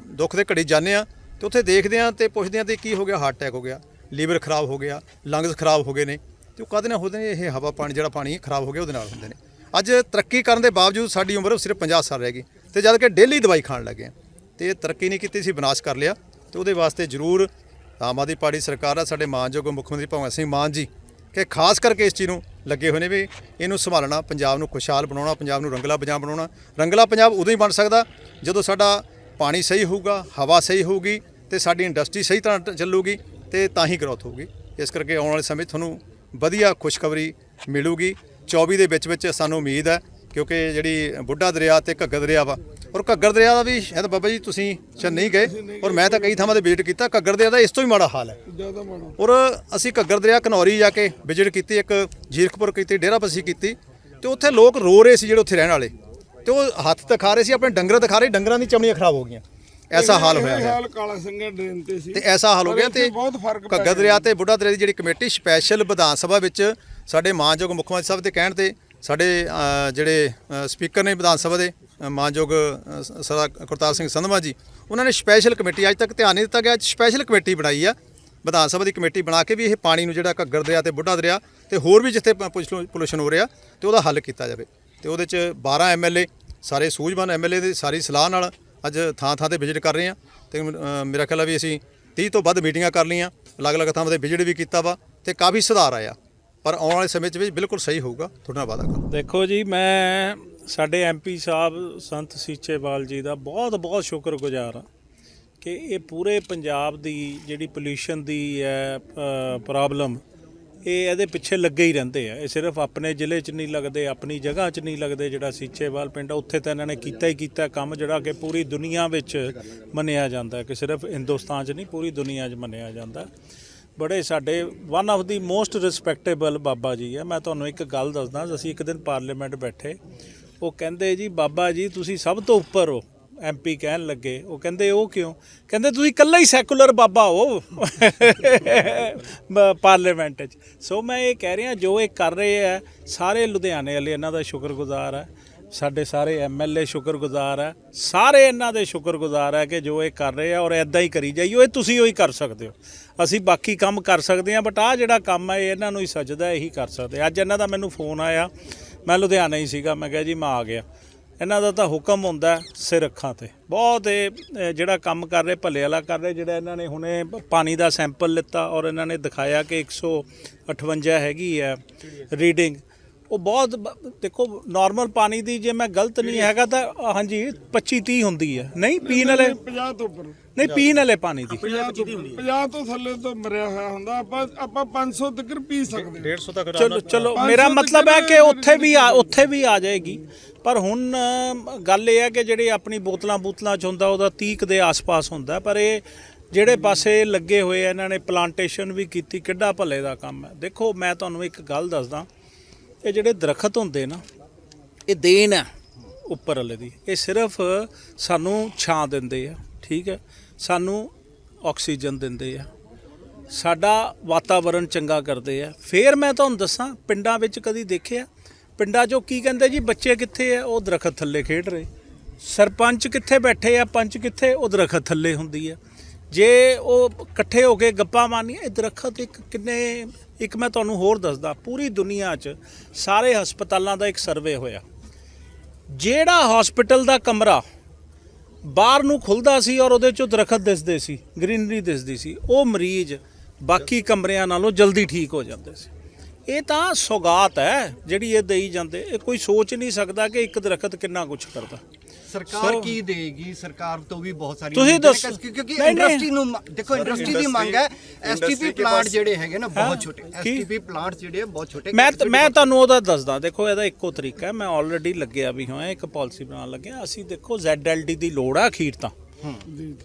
ਦੁੱਖ ਦੇ ਘੜੀ ਜਾਂਦੇ ਆ ਤੇ ਉੱਥੇ ਦੇਖਦੇ ਆ ਤੇ ਪੁੱਛਦੇ ਆ ਤੇ ਕੀ ਹੋ ਗਿਆ ਹਾਰਟ ਅਟੈਕ ਹੋ ਗਿਆ ਲੀਵਰ ਖਰਾਬ ਹੋ ਗਿਆ ਲੰਗਸ ਖਰਾਬ ਹੋ ਗਏ ਨੇ ਤੇ ਉਹ ਕਦੇ ਨਾ ਹੁੰਦੇ ਨੇ? ਇਹ ਹਵਾ ਪਾਣੀ, ਜਿਹੜਾ ਪਾਣੀ ਖਰਾਬ ਹੋ ਗਿਆ, ਉਹਦੇ ਨਾਲ ਹੁੰਦੇ ਨੇ। ਅੱਜ ਤਰੱਕੀ ਕਰਨ ਦੇ ਬਾਵਜੂਦ ਸਾਡੀ ਉਮਰ ਸਿਰਫ 50 ਸਾਲ ਰਹਿ ਗਈ ਤੇ ਜਦ ਕਿ ਡੇਲੀ ਦਵਾਈ ਖਾਣ ਲੱਗੇ ਆ ਤੇ ਤਰੱਕੀ ਨਹੀਂ ਕੀਤੀ ਸੀ ਵਿਨਾਸ਼ ਕਰ ਲਿਆ ਤੇ ਉਹਦੇ ਵਾਸਤੇ ਜ਼ਰੂਰ ਆਮ ਆਦਮੀ ਪਾਰਟੀ ਸਰਕਾਰ ਆ, ਸਾਡੇ ਮਾਨਯੋਗ ਮੁੱਖ ਮੰਤਰੀ ਭਗਵੰਤ ਸਿੰਘ ਮਾਨ ਜੀ, ਕਿ ਖਾਸ ਕਰਕੇ ਇਸ ਚੀਜ਼ ਨੂੰ ਲੱਗੇ ਹੋਏ ਨੇ ਵੀ ਇਹਨੂੰ ਸੰਭਾਲਣਾ, ਪੰਜਾਬ ਨੂੰ ਖੁਸ਼ਹਾਲ ਬਣਾਉਣਾ, ਪੰਜਾਬ ਨੂੰ ਰੰਗਲਾ ਪੰਜਾਬ ਬਣਾਉਣਾ। ਰੰਗਲਾ ਪੰਜਾਬ ਉਦੋਂ ਹੀ ਬਣ ਸਕਦਾ ਜਦੋਂ ਸਾਡਾ ਪਾਣੀ ਸਹੀ ਹੋਊਗਾ ਹਵਾ ਸਹੀ ਹੋਊਗੀ ਤੇ ਸਾਡੀ ਇੰਡਸਟਰੀ ਸਹੀ ਤਰ੍ਹਾਂ ਚੱਲੂਗੀ ਤੇ ਤਾਂ ਹੀ ਗਰੋਥ ਹੋਊਗੀ। ਇਸ ਕਰਕੇ ਆਉਣ ਵਾਲੇ ਸਮੇਂ 'ਚ ਤੁਹਾਨੂੰ ਵਧੀਆ ਖੁਸ਼ਖਬਰੀ ਮਿਲੂਗੀ। 24 ਦੇ ਵਿੱਚ ਵਿੱਚ ਸਾਨੂੰ ਉਮੀਦ ਹੈ ਕਿਉਂਕਿ ਜਿਹੜੀ ਬੁੱਢਾ ਦਰਿਆ ਤੇ ਘੱਗਰ ਦਰਿਆ ਵਾ ਔਰ ਘੱਗਰ ਦਰਿਆ ਦਾ ਵੀ ਸ਼ਾਇਦ ਬਾਬਾ ਜੀ ਤੁਸੀਂ ਸ਼ਾਇਦ ਨਹੀਂ ਗਏ ਔਰ ਮੈਂ ਤਾਂ ਕਈ ਥਾਵਾਂ ਤੇ ਵਿਜ਼ਿਟ ਕੀਤਾ ਘੱਗਰ ਦਰਿਆ ਦਾ ਇਸ ਤੋਂ ਵੀ ਮਾੜਾ ਹਾਲ ਹੈ। ਜ਼ਿਆਦਾ ਮਾੜਾ। ਔਰ ਅਸੀਂ ਘੱਗਰ ਦਰਿਆ ਕਨੌਰੀ ਜਾ ਕੇ ਵਿਜ਼ਿਟ ਕੀਤੀ ਇੱਕ ਜੀਰਕਪੁਰ ਕੀਤੀ ਡੇਰਾਬੱਸੀ ਕੀਤੀ ਤੇ ਉੱਥੇ ਲੋਕ ਰੋ ਰਹੇ ਸੀ ਜਿਹੜੇ ਉੱਥੇ ਰਹਿਣ ਵਾਲੇ। ਤੇ ਉਹ ਹੱਥ ਦਿਖਾ ਰਹੇ ਸੀ ਆਪਣੇ ਡੰਗਰ ਦਿਖਾ ਰਹੇ ਡੰਗਰਾਂ ਦੀ ਚਮੜੀਆਂ ਖਰਾਬ ਹੋ ਗਈਆਂ। ਐਸਾ ਹਾਲ ਹੋਇਆ ਹੈ। ਹਾਲ ਕਾਲਾ ਸਿੰਘਾ ਡਰੇਨ ਤੇ ਸੀ। ਤੇ ਐਸਾ ਹਾਲ ਹੋ ਗਿਆ ਤੇ ਬਹੁਤ ਫ਼ਰਕ ਪੈ ਘੱਗਰ ਦਰਿਆ ਤੇ ਬੁੱਢਾ ਦਰਿਆ ਦੀ ਜਿਹੜੀ ਕਮੇਟੀ ਸਪੈਸ਼ਲ ਵਿਧਾਨ ਸਭਾ ਵਿੱਚ ਸਾਡੇ ਮਾਨਯੋਗ ਮੁੱਖ ਮੰਤਰੀ ਸਾਹਿਬ ਦੇ ਕਹਿਣ ਤੇ ਸਾਡੇ ਜਿਹੜੇ ਸਪੀਕਰ ਨੇ ਵਿਧਾਨ ਸਭਾ ਦੇ ਮਾਨਯੋਗ ਅ, ਸ- ਸਰਦਾਰ ਕਰਤਾਰ ਸਿੰਘ ਸੰਧਵਾ ਜੀ ਉਹਨਾਂ ਨੇ ਸਪੈਸ਼ਲ ਕਮੇਟੀ ਅੱਜ ਤੱਕ ਧਿਆਨ ਨਹੀਂ ਦਿੱਤਾ ਗਿਆ ਸਪੈਸ਼ਲ ਕਮੇਟੀ ਬਣਾਈ ਆ। ਵਿਧਾਨ ਸਭਾ ਦੀ ਕਮੇਟੀ ਬਣਾ ਕੇ ਵੀ ਇਹ ਪਾਣੀ ਨੂੰ ਜਿਹੜਾ ਘੱਗਰ ਦਰਿਆ ਤੇ ਬੁੱਢਾ ਦਰਿਆ ਤੇ ਹੋਰ ਵੀ ਜਿੱਥੇ ਪੋਲੂਸ਼ਨ ਹੋ ਰਿਹਾ ਤੇ ਉਹਦਾ ਹੱਲ ਕੀਤਾ ਜਾਵੇ। ਤੇ ਉਹਦੇ ਚ 12 ਐਮਐਲਏ ਸਾਰੇ ਸੂਝਵਾਨ ਐਮਐਲਏ ਦੇ, ਸਾਰੀ ਸਲਾਹ ਨਾਲ ਅੱਜ ਥਾਂ ਥਾਂ ਤੇ ਵਿਜ਼ਿਟ ਕਰ ਰਹੇ ਆ ਤੇ ਮੇਰਾ ਖਿਆਲ ਆ ਵੀ ਅਸੀਂ 30 ਤੋਂ ਵੱਧ ਮੀਟਿੰਗਾਂ ਕਰ ਲਈਆਂ, ਅਲੱਗ-ਅਲੱਗ ਥਾਵਾਂ ਤੇ ਵਿਜ਼ਿਟ ਵੀ ਕੀਤਾ ਵਾ ਤੇ ਕਾਫੀ ਸੁਧਾਰ ਆਇਆ। ਪਰ ਆਉਣ ਵਾਲੇ ਸਮੇਂ 'ਚ ਵੀ ਬਿਲਕੁਲ ਸਹੀ ਹੋਊਗਾ, ਤੁਹਾਡਾ ਵਾਅਦਾ ਕਰਦਾ ਦੇਖੋ ਜੀ, ਮੈਂ ਸਾਡੇ ਐਮਪੀ ਸਾਹਿਬ ਸੰਤ ਸੀਚੇਵਾਲ ਜੀ ਦਾ ਬਹੁਤ ਬਹੁਤ ਸ਼ੁਕਰਗੁਜ਼ਾਰ ਹਾਂ ਕਿ ਇਹ ਪੂਰੇ ਪੰਜਾਬ ਦੀ ਜਿਹੜੀ ਪੋਲੂਸ਼ਨ ਦੀ ਹੈ ਪ੍ਰੋਬਲਮ ਇਹ ਇਹਦੇ ਪਿੱਛੇ ਲੱਗੇ ਹੀ ਰਹਿੰਦੇ ਆ। ਇਹ ਸਿਰਫ ਆਪਣੇ ਜ਼ਿਲ੍ਹੇ 'ਚ ਨਹੀਂ ਲੱਗਦੇ ਆਪਣੀ ਜਗ੍ਹਾ 'ਚ ਨਹੀਂ ਲੱਗਦੇ ਜਿਹੜਾ ਸੀਚੇਵਾਲ ਪਿੰਡ ਆ, ਉੱਥੇ ਤਾਂ ਇਹਨਾਂ ਨੇ ਕੀਤਾ ਹੀ ਕੀਤਾ ਕੰਮ ਜਿਹੜਾ ਕਿ ਪੂਰੀ ਦੁਨੀਆ ਵਿੱਚ ਮੰਨਿਆ ਜਾਂਦਾ ਕਿ ਸਿਰਫ ਹਿੰਦੁਸਤਾਨ 'ਚ ਨਹੀਂ ਪੂਰੀ ਦੁਨੀਆ 'ਚ ਮੰਨਿਆ ਜਾਂਦਾ ਬੜੇ ਸਾਡੇ one of the most respectable ਬਾਬਾ ਜੀ ਹੈ ਮੈਂ ਤੁਹਾਨੂੰ ਇੱਕ ਗੱਲ ਦੱਸਦਾ ਅਸੀਂ ਇੱਕ ਦਿਨ ਪਾਰਲੀਮੈਂਟ ਬੈਠੇ ਉਹ ਕਹਿੰਦੇ ਜੀ ਬਾਬਾ ਜੀ ਤੁਸੀਂ ਸਭ ਤੋਂ ਉੱਪਰ ਹੋ। ਐਮਪੀ ਕਹਿਣ ਲੱਗੇ, ਉਹ ਕਹਿੰਦੇ, ਉਹ ਕਿਉਂ? ਕਹਿੰਦੇ, ਤੁਸੀਂ ਇਕੱਲਾ ਹੀ ਸੈਕੂਲਰ ਬਾਬਾ ਹੋ। ਪਾਰਲੀਮੈਂਟ 'ਚ। ਸੋ ਮੈਂ ਇਹ ਕਹਿ ਰਿਹਾ, ਜੋ ਇਹ ਕਰ ਰਹੇ ਆ, ਸਾਰੇ ਲੁਧਿਆਣੇ ਵਾਲੇ ਇਹਨਾਂ ਦਾ ਸ਼ੁਕਰਗੁਜ਼ਾਰ ਹੈ ਸਾਡੇ ਸਾਰੇ ਐਮਐਲਏ ਸ਼ੁਕਰਗੁਜ਼ਾਰ ਹੈ ਸਾਰੇ ਇਹਨਾਂ ਦੇ ਸ਼ੁਕਰਗੁਜ਼ਾਰ ਹੈ ਕਿ ਜੋ ਇਹ ਕਰ ਰਹੇ ਆ ਔਰ ਐਦਾਂ ਹੀ ਕਰੀ ਜਾਈਓ ਇਹ ਤੁਸੀਂ ਉਹੀ ਕਰ ਸਕਦੇ ਹੋ। ਅਸੀਂ ਬਾਕੀ ਕੰਮ ਕਰ ਸਕਦੇ ਹਾਂ ਬਟ ਆ ਜਿਹੜਾ ਕੰਮ ਹੈ ਇਹਨਾਂ ਨੂੰ ਹੀ ਸਜਦਾ, ਇਹੀ ਕਰ ਸਕਦੇ। ਅੱਜ ਇਹਨਾਂ ਦਾ ਮੈਨੂੰ ਫੋਨ ਆਇਆ। ਮੈਂ ਲੁਧਿਆਣਾ ਹੀ ਸੀਗਾ। ਮੈਂ ਕਿਹਾ ਜੀ, ਮੈਂ ਆ ਗਿਆ। ਇਹਨਾਂ ਦਾ ਤਾਂ ਹੁਕਮ ਹੁੰਦਾ ਸਿਰ ਅੱਖਾਂ ਤੇ। ਬਹੁਤ ਇਹ ਜਿਹੜਾ ਕੰਮ ਕਰ ਰਹੇ, ਭੱਲੇ ਵਾਲਾ ਕਰ ਰਹੇ, ਜਿਹੜਾ ਇਹਨਾਂ ਨੇ ਹੁਣੇ ਪਾਣੀ ਦਾ ਸੈਂਪਲ ਲਿੱਤਾ ਔਰ ਇਹਨਾਂ ਨੇ ਦਿਖਾਇਆ ਕਿ 158 ਹੈਗੀ ਹੈ ਰੀਡਿੰਗ ਉਹ ਬਹੁਤ ਬ- ਦੇਖੋ ਨਾਰਮਲ ਪਾਣੀ ਦੀ ਜੇ ਮੈਂ ਗਲਤ ਨਹੀਂ ਹੈਗਾ ਤਾਂ ਅ, ਹਾਂਜੀ 25 30 ਹੁੰਦੀ ਹੈ। ਨਹੀਂ ਪੀਣ ਵਾਲੇ 50 ਤੋਂ ਉੱਪਰ। ਨਹੀਂ ਪੀਣ ਵਾਲੇ ਪਾਣੀ ਦੀ। 50 ਤੋਂ 50 ਤੋਂ ਥੱਲੇ ਤੋਂ ਮਰਿਆ ਹੋਇਆ ਹੁੰਦਾ। ਆਪਾਂ ਆਪਾਂ 500 ਤੱਕ ਪੀ ਸਕਦੇ ਹਾਂ। 150 ਤੱਕ ਚਲੋ ਚਲੋ ਮੇਰਾ ਮਤਲਬ ਹੈ ਕਿ ਉੱਥੇ ਵੀ ਆ ਉੱਥੇ ਵੀ ਆ ਜਾਏਗੀ। ਪਰ ਹੁਣ ਅਮ, ਗੱਲ ਇਹ ਹੈ ਕਿ ਜਿਹੜੇ ਆਪਣੀ ਬੋਤਲਾਂ ਬੂਤਲਾਂ ਚ ਹੁੰਦਾ ਉਹਦਾ 30 ਕੁ ਦੇ ਆਸ-ਪਾਸ ਹੁੰਦਾ। ਪਰ ਇਹ ਜਿਹੜੇ ਪਾਸੇ ਲੱਗੇ ਹੋਏ ਆ ਇਹਨਾਂ ਨੇ ਪਲਾਂਟੇਸ਼ਨ ਵੀ ਕੀਤੀ ਕਿੱਡਾ ਭਲੇ ਦਾ ਕੰਮ ਹੈ। ਦੇਖੋ ਮੈਂ ਤੁਹਾਨੂੰ ਇੱਕ ਗੱਲ ਦੱਸਦਾ। ਇਹ ਜਿਹੜੇ ਦਰਖਤ ਹੁੰਦੇ ਨਾ, ਇਹ ਦੇਣ ਹੈ ਉੱਪਰ ਵਾਲੇ ਦੀ। ਇਹ ਸਿਰਫ ਸਾਨੂੰ ਛਾਂ ਦਿੰਦੇ ਆ, ਠੀਕ ਹੈ? ਸਾਨੂੰ ਆਕਸੀਜਨ ਦਿੰਦੇ ਆ। ਸਾਡਾ ਵਾਤਾਵਰਣ ਚੰਗਾ ਕਰਦੇ ਆ। ਫੇਰ ਮੈਂ ਤੁਹਾਨੂੰ ਦੱਸਾਂ, ਪਿੰਡਾਂ ਵਿੱਚ ਕਦੀ ਦੇਖਿਆ? ਪਿੰਡਾਂ 'ਚੋਂ ਕੀ ਕਹਿੰਦੇ ਜੀ, ਬੱਚੇ ਕਿੱਥੇ ਆ? ਉਹ ਦਰਖਤ ਥੱਲੇ ਖੇਡ ਰਹੇ। ਸਰਪੰਚ ਕਿੱਥੇ ਬੈਠੇ ਆ? ਪੰਚ ਕਿੱਥੇ? ਉਹ ਦਰਖਤ ਥੱਲੇ ਹੁੰਦੀ ਆ। ਜੇ ਉਹ ਇਕੱਠੇ ਹੋ ਕੇ ਗੱਪਾਂ ਮਾਰਨੀਆਂ, ਇਹ ਦਰਖਤ ਇੱਕ ਕਿੰਨੇ ਇੱਕ ਮੈਂ ਤੁਹਾਨੂੰ ਹੋਰ ਦੱਸਦਾ, ਪੂਰੀ ਦੁਨੀਆ 'ਚ ਸਾਰੇ ਹਸਪਤਾਲਾਂ ਦਾ ਇੱਕ ਸਰਵੇ ਹੋਇਆ। ਜਿਹੜਾ ਹਸਪੀਟਲ ਦਾ ਕਮਰਾ ਬਾਹਰ ਨੂੰ ਖੁੱਲਦਾ ਸੀ ਔਰ ਉਹਦੇ ਚੋਂ ਦਰਖਤ ਦਿਸਦੇ ਸੀ ਗ੍ਰੀਨਰੀ ਦਿਸਦੀ ਸੀ, ਉਹ ਮਰੀਜ਼ ਬਾਕੀ ਕਮਰਿਆਂ ਨਾਲੋਂ ਜਲਦੀ ਠੀਕ ਹੋ ਜਾਂਦੇ ਸੀ। ਇਹ ਤਾਂ ਸੌਗਾਤ ਹੈ ਜਿਹੜੀ ਇਹ ਦੇਈ ਜਾਂਦੇ, ਇਹ ਕੋਈ ਸੋਚ ਨਹੀਂ ਸਕਦਾ ਕਿ ਇੱਕ ਦਰਖਤ ਕਿੰਨਾ ਕੁਝ ਕਰਦਾ। ਸਰਕਾਰ ਕੀ ਦੇਗੀ? ਸਰਕਾਰ ਤੋਂ ਵੀ ਬਹੁਤ ਸਾਰੀ ਤੁਸੀਂ ਦੱਸੋ। ਕਿਉਂਕਿ-। ਇੰਡਸਟਰੀ ਨੂੰ ਮ- ਦੇਖੋ ਇੰਡਸਟਰੀ ਦੀ ਮੰਗ ਹੈ। ਐਸਟੀਪੀ ਪਲਾਂਟ ਜਿਹੜੇ ਹੈਗੇ ਨਾ ਬਹੁਤ ਛੋਟੇ? ਐਸਟੀਪੀ ਪਲਾਂਟ ਜਿਹੜੇ ਆ ਬਹੁਤ ਛੋਟੇ। ਮੈਂ ਮੈਂ ਤੁਹਾਨੂੰ ਉਹਦਾ ਦੱਸਦਾ। ਦੇਖੋ ਇਹਦਾ ਇੱਕੋ ਤਰੀਕਾ ਹੈ। ਮੈਂ ਆਲਰੇਡੀ ਲੱਗਿਆ ਵੀ ਹੋਇਆ ਇੱਕ ਪਾਲਿਸੀ ਬਣਾਉਣ ਲੱਗਿਆ। ਅਸੀਂ ਦੇਖੋ ZLD ਦੀ ਲੋੜ ਆ ਅਖੀਰ ਤਾਂ।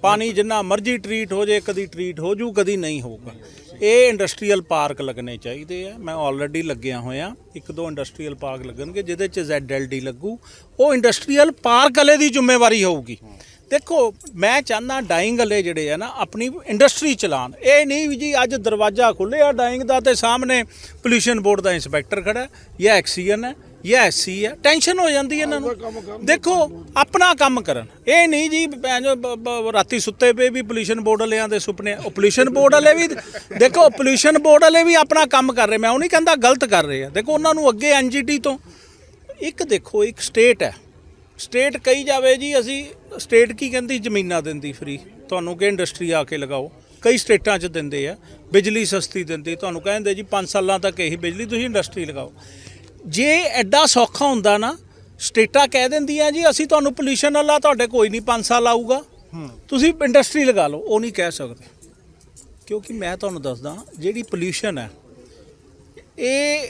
ਪਾਣੀ ਜਿੰਨਾ ਮਰਜ਼ੀ ਟਰੀਟ ਹੋ ਜੇ ਕਦੀ ਟਰੀਟ ਹੋ ਜੂ ਕਦੀ ਨਹੀਂ ਹੋਊਗਾ। ਇਹ ਇੰਡਸਟਰੀਅਲ ਪਾਰਕ ਲੱਗਣੇ ਚਾਹੀਦੇ ਆ। ਮੈਂ ਆਲਰੇਡੀ ਲੱਗਿਆ ਹੋਇਆ। ਇੱਕ ਦੋ ਇੰਡਸਟਰੀਅਲ ਪਾਰਕ ਲੱਗਣਗੇ, ਜਿਹਦੇ ਚ ZLD ਲੱਗੂ। ਉਹ ਇੰਡਸਟਰੀਅਲ ਪਾਰਕ ਵਾਲੇ ਦੀ ਜ਼ਿੰਮੇਵਾਰੀ ਹੋਊਗੀ। ਦੇਖੋ, ਮੈਂ ਚਾਹੁੰਦਾ ਡਾਈਂਗ ਵਾਲੇ ਜਿਹੜੇ ਆ ਨਾ, ਆਪਣੀ ਇੰਡਸਟਰੀ ਚਲਾਣ ਇਹ ਨਹੀਂ ਵੀ ਜੀ ਅੱਜ ਦਰਵਾਜ਼ਾ ਖੁੱਲਿਆ ਡਾਈਂਗ ਦਾ ਤੇ ਸਾਹਮਣੇ ਪੋਲੂਸ਼ਨ ਬੋਰਡ ਦਾ ਇੰਸਪੈਕਟਰ ਖੜਾ ਜਾਂ ਐਕਸੀਅਨ ਹੈ। ਐਸਸੀ ਹੈ ਟੈਨਸ਼ਨ ਹੋ ਜਾਂਦੀ ਹੈ ਇਹਨਾਂ ਨੂੰ। ਦੇਖੋ ਆਪਣਾ ਕੰਮ ਕਰਨ। ਇਹ ਨਹੀਂ ਜੀ ਭੈਣ ਰਾਤੀ ਸੁੱਤੇ ਪਏ ਵੀ ਪੋਲੂਸ਼ਨ ਬੋਰਡ ਵਾਲਿਆਂ ਦੇ ਸੁਪਨੇ ਉਹ ਪੋਲੂਸ਼ਨ ਬੋਰਡ ਵਾਲੇ ਵੀ ਦੇਖੋ ਪੋਲੂਸ਼ਨ ਬੋਰਡ ਵਾਲੇ ਵੀ ਆਪਣਾ ਕੰਮ ਕਰ ਰਹੇ। ਮੈਂ ਉਹ ਨਹੀਂ ਕਹਿੰਦਾ ਗਲਤ ਕਰ ਰਹੇ ਆ। ਦੇਖੋ ਉਹਨਾਂ ਨੂੰ ਅੱਗੇ ਐਨਜੀਟੀ ਤੋਂ। ਇੱਕ ਦੇਖੋ ਇੱਕ ਸਟੇਟ ਹੈ। ਸਟੇਟ ਕਹੀ ਜਾਵੇ ਜੀ ਅਸੀਂ ਸਟੇਟ ਕੀ ਕਹਿੰਦੀ? ਜ਼ਮੀਨਾਂ ਦਿੰਦੀ ਫਰੀ ਤੁਹਾਨੂੰ ਕਿ ਇੰਡਸਟਰੀ ਆ ਕੇ ਲਗਾਓ? ਕਈ ਸਟੇਟਾਂ 'ਚ ਦਿੰਦੇ ਆ। ਬਿਜਲੀ ਸਸਤੀ ਦਿੰਦੀ। ਤੁਹਾਨੂੰ ਕਹਿੰਦੇ ਜੀ 5 ਸਾਲਾਂ ਤੱਕ ਇਹੀ ਬਿਜਲੀ ਤੁਸੀਂ ਇੰਡਸਟਰੀ ਲਗਾਓ। ਜੇ ਐਡਾ ਸੌਖਾ ਹੁੰਦਾ ਨਾ ਸਟੇਟਾਂ ਕਹਿ ਦਿੰਦੀਆਂ ਜੀ ਅਸੀਂ ਤੁਹਾਨੂੰ ਪੋਲੂਸ਼ਨ ਵਾਲਾ ਤੁਹਾਡੇ ਕੋਈ ਨਹੀਂ 5 ਸਾਲ ਆਊਗਾ। ਤੁਸੀਂ ਇੰਡਸਟਰੀ ਲਗਾ ਲਓ ਉਹ ਨਹੀਂ ਕਹਿ ਸਕਦੇ। ਕਿਉਂਕਿ ਮੈਂ ਤੁਹਾਨੂੰ ਦੱਸਦਾ ਜਿਹੜੀ ਪੋਲੂਸ਼ਨ ਹੈ ਇਹ